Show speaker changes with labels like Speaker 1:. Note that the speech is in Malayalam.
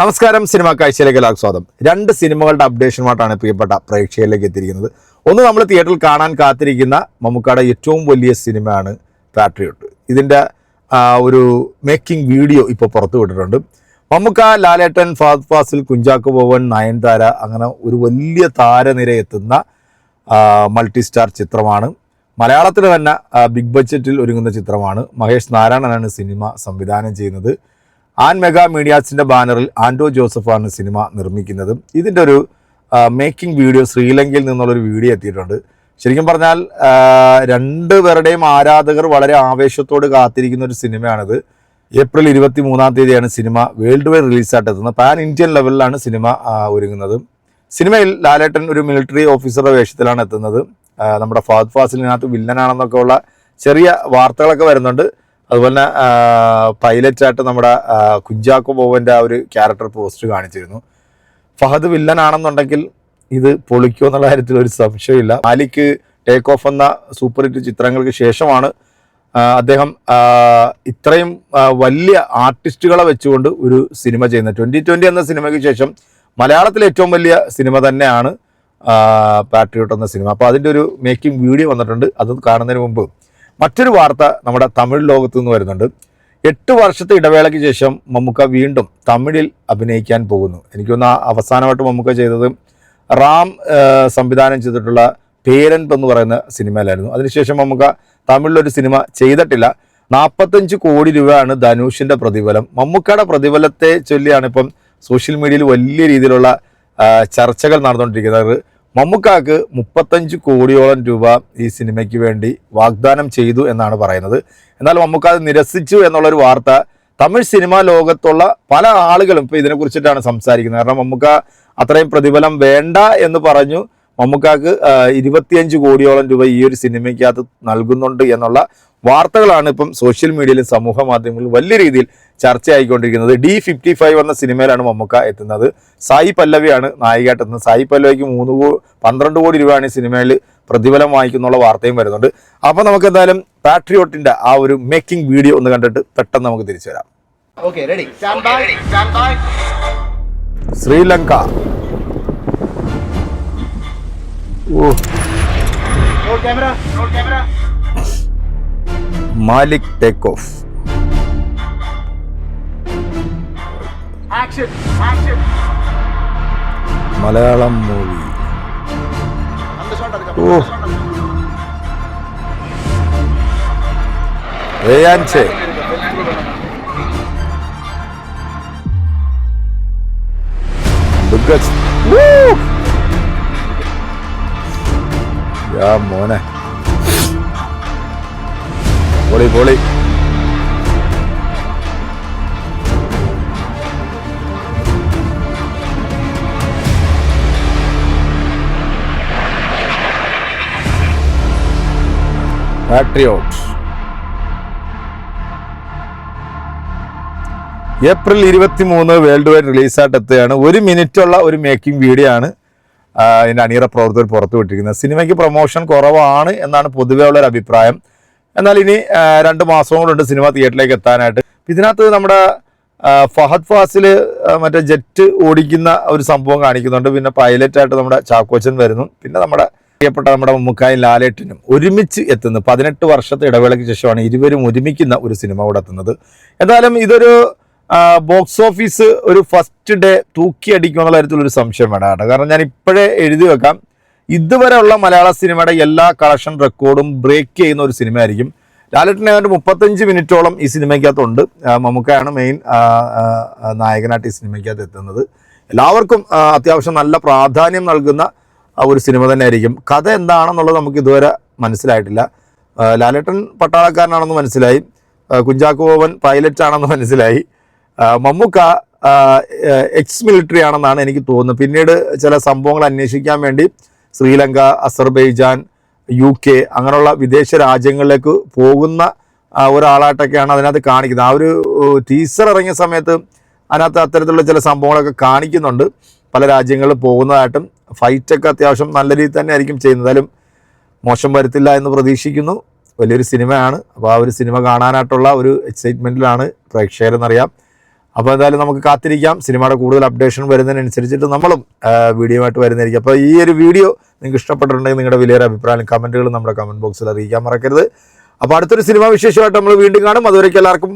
Speaker 1: നമസ്കാരം സിനിമാ കാഴ്ചയിലേക്ക് സ്വാഗതം. രണ്ട് സിനിമകളുടെ അപ്ഡേഷനുമായിട്ടാണ് പ്രിയപ്പെട്ട പ്രേക്ഷകരിലേക്ക് എത്തിയിരിക്കുന്നത്. ഒന്ന് നമ്മൾ തിയേറ്ററിൽ കാണാൻ കാത്തിരിക്കുന്ന മമ്മൂക്കയുടെ ഏറ്റവും വലിയ സിനിമയാണ് പാട്രിയോട്ട്. ഇതിന്റെ ഒരു മേക്കിംഗ് വീഡിയോ ഇപ്പോൾ പുറത്തു വിട്ടിട്ടുണ്ട്. മമ്മൂക്ക ലാലേട്ടൻ ഫാദ് ഫാസിൽ കുഞ്ചാക്കോ ഭവൻ നയൻതാര അങ്ങനെ ഒരു വലിയ താരനിര എത്തുന്ന മൾട്ടി സ്റ്റാർ ചിത്രമാണ്. മലയാളത്തിൽ തന്നെ ബിഗ് ബഡ്ജറ്റിൽ ഒരുങ്ങുന്ന ചിത്രമാണ്. മഹേഷ് നാരായണനാണ് സിനിമ സംവിധാനം ചെയ്യുന്നത്. ആൻ മെഗാ മീഡിയാസിന്റെ ബാനറിൽ ആൻഡോ ജോസഫാണ് സിനിമ നിർമ്മിക്കുന്നത്. ഇതിന്റെ ഒരു മേക്കിംഗ് വീഡിയോ ശ്രീലങ്കയിൽ നിന്നുള്ളൊരു വീഡിയോ എത്തിയിട്ടുണ്ട്. ശരിക്കും പറഞ്ഞാൽ രണ്ട് പേരുടെയും ആരാധകർ വളരെ ആവേശത്തോട് കാത്തിരിക്കുന്ന ഒരു സിനിമയാണിത്. ഏപ്രിൽ ഇരുപത്തി മൂന്നാം തീയതിയാണ് സിനിമ വേൾഡ് വൈഡ് റിലീസായിട്ട് എത്തുന്നത്. പാൻ ഇന്ത്യൻ ലെവലിലാണ് സിനിമ ഒരുങ്ങുന്നത്. സിനിമയിൽ ലാലേട്ടൻ ഒരു മിലിറ്ററി ഓഫീസറുടെ വേഷത്തിലാണ് എത്തുന്നത്. നമ്മുടെ ഫാദ് ഫാസിലിനകത്ത് വില്ലനാണെന്നൊക്കെ ഉള്ള ചെറിയ വാർത്തകളൊക്കെ വരുന്നുണ്ട്. അതുപോലെ തന്നെ പൈലറ്റായിട്ട് നമ്മുടെ കുഞ്ചാക്കോ ബോബന്റെ ആ ഒരു ക്യാരക്ടർ പോസ്റ്റ് കാണിച്ചിരുന്നു. ഫഹദ് വില്ലനാണെന്നുണ്ടെങ്കിൽ ഇത് പൊളിക്കോ എന്നുള്ള കാര്യത്തിൽ ഒരു സംശയമില്ല. മാലിക്ക് ടേക്ക് ഓഫ് എന്ന സൂപ്പർ ഹിറ്റ് ചിത്രങ്ങൾക്ക് ശേഷമാണ് അദ്ദേഹം ഇത്രയും വലിയ ആർട്ടിസ്റ്റുകളെ വെച്ചുകൊണ്ട് ഒരു സിനിമ ചെയ്യുന്നത്. ട്വന്റി ട്വന്റി എന്ന സിനിമയ്ക്ക് ശേഷം മലയാളത്തിലെ ഏറ്റവും വലിയ സിനിമ തന്നെയാണ് പാട്രിയോട്ട് എന്ന സിനിമ. അപ്പോൾ അതിന്റെ ഒരു മേക്കിംഗ് വീഡിയോ വന്നിട്ടുണ്ട്. അത് കാണുന്നതിന് മുമ്പ് മറ്റൊരു വാർത്ത നമ്മുടെ തമിഴ് ലോകത്ത് നിന്ന് വരുന്നുണ്ട്. എട്ട് വർഷത്തെ ഇടവേളയ്ക്ക് ശേഷം മമ്മൂക്ക വീണ്ടും തമിഴിൽ അഭിനയിക്കാൻ പോകുന്നു. എനിക്കൊന്ന് അവസാനമായിട്ട് മമ്മൂക്ക ചെയ്തത് റാം സംവിധാനം ചെയ്തിട്ടുള്ള പേരൻ എന്ന് പറയുന്ന സിനിമയിലായിരുന്നു. അതിനുശേഷം മമ്മൂക്ക തമിഴിലൊരു സിനിമ ചെയ്തിട്ടില്ല. നാൽപ്പത്തഞ്ച് കോടി രൂപയാണ് ധനുഷിന്റെ പ്രതിഫലം. മമ്മൂക്കയുടെ പ്രതിഫലത്തെ ചൊല്ലിയാണ് ഇപ്പം സോഷ്യൽ മീഡിയയിൽ വലിയ രീതിയിലുള്ള ചർച്ചകൾ നടന്നുകൊണ്ടിരിക്കുന്നത്. മമ്മൂക്കാക്ക് മുപ്പത്തഞ്ച് കോടിയോളം രൂപ ഈ സിനിമയ്ക്ക് വേണ്ടി വാഗ്ദാനം ചെയ്തു എന്നാണ് പറയുന്നത്. എന്നാൽ മമ്മുക്ക അത് നിരസിച്ചു എന്നുള്ളൊരു വാർത്ത തമിഴ് സിനിമാ ലോകത്തുള്ള പല ആളുകളും ഇപ്പോൾ ഇതിനെക്കുറിച്ചിട്ടാണ് സംസാരിക്കുന്നത്. കാരണം മമ്മുക്ക അത്രയും പ്രതിഫലം വേണ്ട എന്ന് പറഞ്ഞു. മമ്മൂക്കാക്ക് ഇരുപത്തിയഞ്ച് കോടിയോളം രൂപ ഈ ഒരു സിനിമയ്ക്കകത്ത് നൽകുന്നുണ്ട് എന്നുള്ള വാർത്തകളാണ് ഇപ്പം സോഷ്യൽ മീഡിയയിലും സമൂഹ മാധ്യമങ്ങളിലും വലിയ രീതിയിൽ ചർച്ചയായിക്കൊണ്ടിരിക്കുന്നത്. ഡി ഫിഫ്റ്റി ഫൈവ് എന്ന സിനിമയിലാണ് മമ്മൂക്ക എത്തുന്നത്. സായി പല്ലവിയാണ് നായികയായിട്ട് എത്തുന്നത്. സായി പല്ലവിക്ക് മൂന്ന് കോ പന്ത്രണ്ട് കോടി രൂപയാണ് ഈ സിനിമയിൽ പ്രതിഫലം വാങ്ങിക്കുന്നുള്ള വാർത്തയും വരുന്നുണ്ട്. അപ്പോൾ നമുക്ക് എന്തായാലും പാട്രിയോട്ടിന്റെ ആ ഒരു മേക്കിംഗ് വീഡിയോ ഒന്ന് കണ്ടിട്ട് പെട്ടെന്ന് നമുക്ക് തിരിച്ചു വരാം.
Speaker 2: Okay, ready.
Speaker 1: Sri Lanka. Malik take off Malayalam movie ഓ. റേയാൻചേ ബിഗസ്റ്റ് മോനെ. പൊളി പൊളി. പാട്രിയോട്ട് ഏപ്രിൽ ഇരുപത്തി മൂന്ന് വേൾഡ് വൈഡ് റിലീസായിട്ട് എത്തുകയാണ് ഒരു മിനിറ്റുള്ള ഒരു മേക്കിംഗ് വീഡിയോ ആണ്. ഇതിന്റെ അണിയറ പ്രവർത്തകർ പുറത്തു വിട്ടിരിക്കുന്നത്. സിനിമയ്ക്ക് പ്രൊമോഷൻ കുറവാണ് എന്നാണ് പൊതുവേ ഉള്ള ഒരു അഭിപ്രായം. എന്നാൽ ഇനി രണ്ട് മാസം കൂടെ ഉണ്ട് സിനിമ തിയേറ്ററിലേക്ക് എത്താനായിട്ട്. ഇതിനകത്ത് നമ്മുടെ ഫഹദ് ഫാസിൽ മറ്റേ ജെറ്റ് ഓടിക്കുന്ന ഒരു സംഭവം കാണിക്കുന്നുണ്ട്. പിന്നെ പൈലറ്റായിട്ട് നമ്മുടെ ചാക്കോച്ചൻ വരുന്നു. പിന്നെ നമ്മുടെ പ്രിയപ്പെട്ട നമ്മുടെ മുക്കായും ലാലേട്ടനും ഒരുമിച്ച് എത്തുന്നു. പതിനെട്ട് വർഷത്തെ ഇടവേളയ്ക്ക് ശേഷമാണ് ഇരുവരും ഒരുമിക്കുന്ന ഒരു സിനിമ കൂടെ എത്തുന്നത്. എന്തായാലും ഇതൊരു ബോക്സ് ഓഫീസ് ഒരു ഫസ്റ്റ് ഡേ തൂക്കി അടിക്കുമെന്നുള്ള കാര്യത്തിലൊരു സംശയം വേണം കേട്ടോ. കാരണം ഞാൻ ഇപ്പോഴേ എഴുതി വെക്കാം. ഇതുവരെയുള്ള മലയാള സിനിമയുടെ എല്ലാ കളക്ഷൻ റെക്കോർഡും ബ്രേക്ക് ചെയ്യുന്ന ഒരു സിനിമയായിരിക്കും. ലാലേട്ടൻ ഏതാണ്ട് മുപ്പത്തഞ്ച് മിനിറ്റോളം ഈ സിനിമയ്ക്കകത്തുണ്ട്. മമ്മൂക്കയാണ് മെയിൻ നായകനായിട്ട് ഈ സിനിമയ്ക്കകത്ത് എത്തുന്നത്. എല്ലാവർക്കും അത്യാവശ്യം നല്ല പ്രാധാന്യം നൽകുന്ന ഒരു സിനിമ തന്നെ ആയിരിക്കും കഥ എന്താണെന്നുള്ളത് നമുക്ക് ഇതുവരെ മനസ്സിലായിട്ടില്ല. ലാലേട്ടൻ പട്ടാളക്കാരനാണെന്ന് മനസ്സിലായി. കുഞ്ചാക്കോവൻ കുഞ്ചാക്കോ ബോബൻ പൈലറ്റ് ആണെന്ന് മനസ്സിലായി. മമ്മൂക്ക എക്സ് മിലിറ്ററി ആണെന്നാണ് എനിക്ക് തോന്നുന്നത്. പിന്നീട് ചില സംഭവങ്ങൾ അന്വേഷിക്കാൻ വേണ്ടി ശ്രീലങ്ക അസർബൈജാൻ യു കെ അങ്ങനെയുള്ള വിദേശ രാജ്യങ്ങളിലേക്ക് പോകുന്ന ഒരാളായിട്ടൊക്കെയാണ് അതിനകത്ത് കാണിക്കുന്നത്. ആ ഒരു ടീസർ ഇറങ്ങിയ സമയത്ത് അതിനകത്ത് അത്തരത്തിലുള്ള ചില സംഭവങ്ങളൊക്കെ കാണിക്കുന്നുണ്ട്. പല രാജ്യങ്ങളിൽ പോകുന്നതായിട്ടും ഫൈറ്റൊക്കെ അത്യാവശ്യം നല്ല രീതിയിൽ തന്നെ ആയിരിക്കും ചെയ്യുന്നതായാലും മോശം വരുത്തില്ല എന്ന് പ്രതീക്ഷിക്കുന്നു. വലിയൊരു സിനിമയാണ്. അപ്പോൾ ആ ഒരു സിനിമ കാണാനായിട്ടുള്ള ഒരു എക്സൈറ്റ്മെന്റിലാണ് പ്രേക്ഷകരെന്നറിയാം. അപ്പോൾ എന്തായാലും നമുക്ക് കാത്തിരിക്കാം. സിനിമയുടെ കൂടുതൽ അപ്ഡേഷൻ വരുന്നതിനനുസരിച്ചിട്ട് നമ്മളും വീഡിയോ ആയിട്ട് വരുന്നതായിരിക്കും. അപ്പോൾ ഈ ഒരു വീഡിയോ നിങ്ങൾക്ക് ഇഷ്ടപ്പെട്ടിട്ടുണ്ടെങ്കിൽ നിങ്ങളുടെ വലിയൊരു അഭിപ്രായം കമന്റുകൾ നമ്മുടെ കമന്റ് ബോക്സിൽ അറിയിക്കാൻ മറക്കരുത്. അപ്പോൾ അടുത്തൊരു സിനിമാ വിശേഷമായിട്ട് നമ്മൾ വീണ്ടും കാണും. അതുവരേക്കും എല്ലാവർക്കും